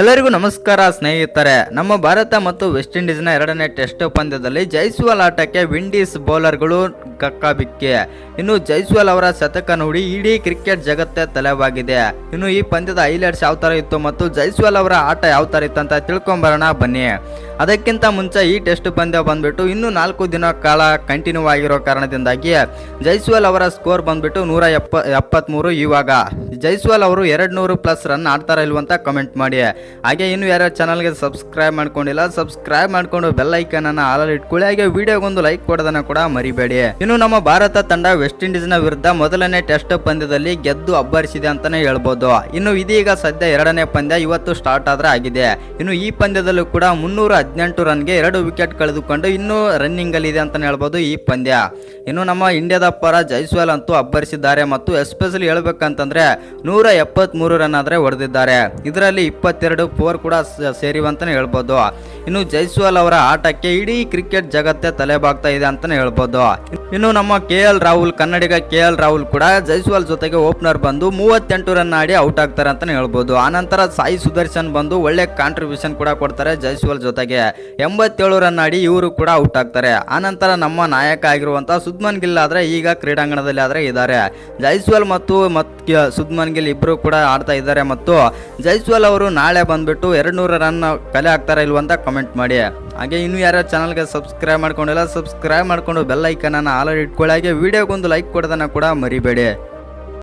ಎಲ್ಲರಿಗೂ ನಮಸ್ಕಾರ ಸ್ನೇಹಿತರೆ. ನಮ್ಮ ಭಾರತ ಮತ್ತು ವೆಸ್ಟ್ ಇಂಡೀಸ್ನ ಎರಡನೇ ಟೆಸ್ಟ್ ಪಂದ್ಯದಲ್ಲಿ ಜೈಸ್ವಾಲ್ ಆಟಕ್ಕೆ ವಿಂಡೀಸ್ ಬೌಲರ್ಗಳು ಕಕ್ಕಬಿಕ್ಕಿ. ಇನ್ನು ಜೈಸ್ವಾಲ್ ಅವರ ಶತಕ ನೋಡಿ ಇಡೀ ಕ್ರಿಕೆಟ್ ಜಗತ್ತೇ ತಲೆವಾಗಿದೆ ಇನ್ನು ಈ ಪಂದ್ಯದ ಹೈಲೈಟ್ಸ್ ಯಾವ ಥರ ಇತ್ತು ಮತ್ತು ಜೈಸ್ವಾಲ್ ಅವರ ಆಟ ಯಾವ ಥರ ಇತ್ತು ಅಂತ ತಿಳ್ಕೊಂಬರೋಣ ಬನ್ನಿ. ಅದಕ್ಕಿಂತ ಮುಂಚೆ ಈ ಟೆಸ್ಟ್ ಪಂದ್ಯ ಬಂದ್ಬಿಟ್ಟು ಇನ್ನು ನಾಲ್ಕು ದಿನ ಕಾಲ ಕಂಟಿನ್ಯೂ ಆಗಿರೋ ಕಾರಣದಿಂದಾಗಿ ಜೈಸ್ವಾಲ್ ಅವರ ಸ್ಕೋರ್ ಬಂದ್ಬಿಟ್ಟು ನೂರ ಎಪ್ಪ ಎಪ್ಪತ್ಮೂರು ಇವಾಗ. ಜೈಸ್ವಾಲ್ ಅವರು ಎರಡು ನೂರು ಪ್ಲಸ್ ರನ್ ಆಡ್ತಾರ ಇಲ್ವಂತ ಕಮೆಂಟ್ ಮಾಡಿ. ಹಾಗೆ ಇನ್ನು ಯಾರು ಚಾನಲ್ಗೆ ಸಬ್ಸ್ಕ್ರೈಬ್ ಮಾಡ್ಕೊಂಡಿಲ್ಲ, ಸಬ್ಸ್ಕ್ರೈಬ್ ಮಾಡ್ಕೊಂಡು ಬೆಲ್ ಐಕನ್ ಅನ್ನ ಆಲಲ್ಲಿ ಇಟ್ಕೊಳ್ಳಿ. ಹಾಗೆ ವಿಡಿಯೋಗೊಂದು ಲೈಕ್ ಕೊಡೋದನ್ನ ಕೂಡ ಮರಿಬೇಡಿ. ಇನ್ನು ನಮ್ಮ ಭಾರತ ತಂಡ ವೆಸ್ಟ್ ಇಂಡೀಸ್ನ ವಿರುದ್ಧ ಮೊದಲನೇ ಟೆಸ್ಟ್ ಪಂದ್ಯದಲ್ಲಿ ಗೆದ್ದು ಅಬ್ಬರಿಸಿದೆ ಅಂತಾನೆ ಹೇಳ್ಬೋದು. ಇನ್ನು ಇದೀಗ ಸದ್ಯ ಎರಡನೇ ಪಂದ್ಯ ಇವತ್ತು ಸ್ಟಾರ್ಟ್ ಆದ್ರೆ ಆಗಿದೆ. ಇನ್ನು ಈ ಪಂದ್ಯದಲ್ಲೂ ಕೂಡ ಮುನ್ನೂರ ಹದಿನೆಂಟು ರನ್ಗೆ ಎರಡು ವಿಕೆಟ್ ಕಳೆದುಕೊಂಡು ಇನ್ನೂ ರನ್ನಿಂಗ್ ಅಲ್ಲಿ ಇದೆ ಅಂತಾನೆ ಹೇಳ್ಬೋದು ಈ ಪಂದ್ಯ. ಇನ್ನು ನಮ್ಮ ಇಂಡಿಯಾದ ಪರ ಜೈಸ್ವಾಲ್ ಅಂತೂ ಅಬ್ಬರಿಸಿದ್ದಾರೆ ಮತ್ತು ಎಸ್ಪೆಷಲಿ ಹೇಳ್ಬೇಕಂತಂದ್ರೆ ನೂರ ಎಪ್ಪತ್ಮೂರು ರನ್ ಆದ್ರೆ ಹೊಡೆದಿದ್ದಾರೆ. ಇದರಲ್ಲಿ ಇಪ್ಪತ್ತೆರಡು ಫೋರ್ ಕೂಡ ಸೇರಿವಂತಲೇ ಹೇಳ್ಬೋದು. ಇನ್ನು ಜೈಸ್ವಾಲ್ ಅವರ ಆಟಕ್ಕೆ ಇಡೀ ಕ್ರಿಕೆಟ್ ಜಗತ್ತೇ ತಲೆಬಾಗ್ತಾ ಇದೆ ಅಂತಲೇ ಹೇಳ್ಬೋದು. ಇನ್ನು ನಮ್ಮ ಕೆ ಎಲ್ ರಾಹುಲ್, ಕನ್ನಡಿಗ ಕೆ ಎಲ್ ರಾಹುಲ್ ಕೂಡ ಜೈಸ್ವಾಲ್ ಜೊತೆಗೆ ಓಪನರ್ ಬಂದು ಮೂವತ್ತೆಂಟು ರನ್ ಆಡಿ ಔಟ್ ಆಗ್ತಾರೆ ಅಂತ ಹೇಳ್ಬೋದು. ಆನಂತರ ಸಾಯಿ ಸುದರ್ಶನ್ ಬಂದು ಒಳ್ಳೆ ಕಾಂಟ್ರಿಬ್ಯೂಷನ್ ಕೂಡ ಕೊಡ್ತಾರೆ ಜೈಸ್ವಾಲ್ ಜೊತೆಗೆ. ಎಂಬತ್ತೇಳು ರನ್ ಆಡಿ ಇವರು ಕೂಡ ಔಟ್ ಆಗ್ತಾರೆ. ಆನಂತರ ನಮ್ಮ ನಾಯಕ ಆಗಿರುವಂತಹ ಸುದ್ಮನ್ ಗಿಲ್ ಆದ್ರೆ ಈಗ ಕ್ರೀಡಾಂಗಣದಲ್ಲಿ ಆದ್ರೆ ಇದ್ದಾರೆ. ಜೈಸ್ವಾಲ್ ಮತ್ತು ಮತ್ ಸುದ್ಮನ್ ಗಿಲ್ ಇಬ್ರು ಕೂಡ ಆಡ್ತಾ ಇದ್ದಾರೆ ಮತ್ತು ಜೈಸ್ವಾಲ್ ಅವರು ನಾಳೆ ಬಂದ್ಬಿಟ್ಟು ಎರಡು ರನ್ ಕಲೆ ಆಗ್ತಾರೆ ಇಲ್ವಂತ ಕಮೆಂಟ್ ಮಾಡಿ. ಹಾಗೆ ಇನ್ನು ಯಾರು ಚಾನಲ್ಗೆ ಸಬ್ಸ್ಕ್ರೈಬ್ ಮಾಡ್ಕೊಂಡಿಲ್ಲ ಸಬ್ಸ್ಕ್ರೈಬ್ ಮಾಡಿಕೊಂಡು ಬೆಲ್ ಆಲ್ರೆಡಿ ಇಟ್ಕೊಳ್ಳಿ. ಹಾಗೆ ವೀಡಿಯೋಗೊಂದು ಲೈಕ್ ಕೊಡೋದನ್ನು ಕೂಡ ಮರಿಬೇಡಿ.